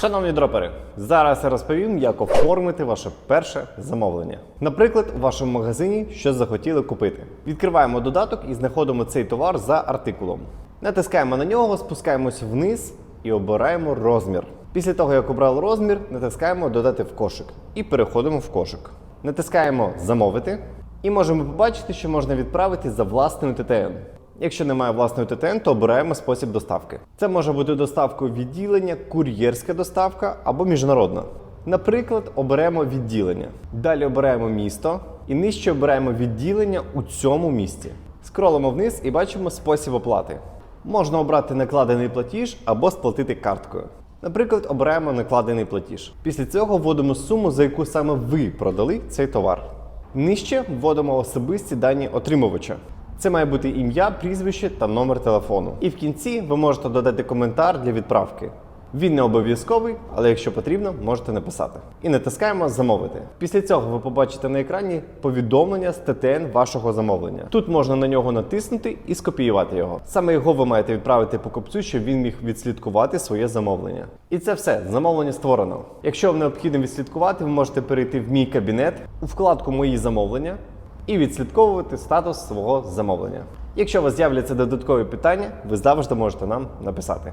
Шановні дропери, зараз я розповім, як оформити ваше перше замовлення. Наприклад, у вашому магазині щось захотіли купити. Відкриваємо додаток і знаходимо цей товар за артикулом. Натискаємо на нього, спускаємось вниз і обираємо розмір. Після того, як обрали розмір, натискаємо Додати в кошик і переходимо в кошик. Натискаємо Замовити і можемо побачити, що можна відправити за власною ТТН. Якщо немає власної ТТН, то обираємо спосіб доставки. Це може бути доставкою відділення, кур'єрська доставка або міжнародна. Наприклад, оберемо відділення. Далі обираємо місто і нижче обираємо відділення у цьому місті. Скролимо вниз і бачимо спосіб оплати. Можна обрати накладений платіж або сплатити карткою. Наприклад, обираємо накладений платіж. Після цього вводимо суму, за яку саме ви продали цей товар. Нижче вводимо особисті дані отримувача. Це має бути ім'я, прізвище та номер телефону. І в кінці ви можете додати коментар для відправки. Він не обов'язковий, але якщо потрібно, можете написати. І натискаємо замовити. Після цього ви побачите на екрані повідомлення з ТТН вашого замовлення. Тут можна на нього натиснути і скопіювати його. Саме його ви маєте відправити покупцю, щоб він міг відслідкувати своє замовлення. І це все. Замовлення створено. Якщо вам необхідно відслідкувати, ви можете перейти в мій кабінет у вкладку Мої замовлення і відслідковувати статус свого замовлення. Якщо у вас з'являться додаткові питання, ви завжди можете нам написати.